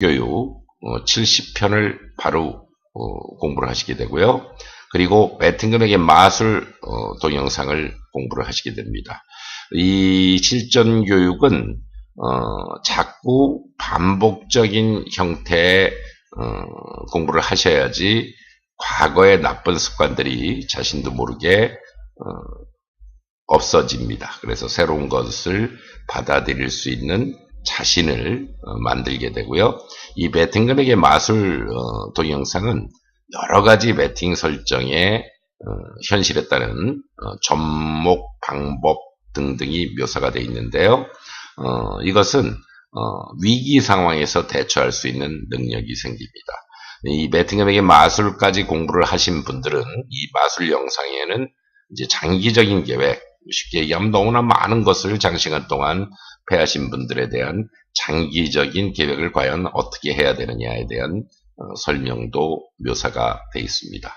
교육 70편을 바로 어, 공부를 하시게 되고요. 그리고 배팅금액의 마술 어, 동영상을 공부를 하시게 됩니다. 이 실전 교육은 어, 자꾸 반복적인 형태의 공부를 하셔야지 과거의 나쁜 습관들이 자신도 모르게 없어집니다. 그래서 새로운 것을 받아들일 수 있는 자신을 어, 만들게 되고요. 이 배팅 금액의 마술 어, 동영상은 여러 가지 배팅 설정의 어, 현실에 따른 접목 방법 등등이 묘사가 되어 있는데요. 이것은 위기 상황에서 대처할 수 있는 능력이 생깁니다. 이 배팅 금액의 마술까지 공부를 하신 분들은 이 마술 영상에는 이제 장기적인 계획, 쉽게 얘기하면 너무나 많은 것을 장시간 동안 패하신 분들에 대한 장기적인 계획을 과연 어떻게 해야 되느냐에 대한 어, 설명도 묘사가 되어 있습니다.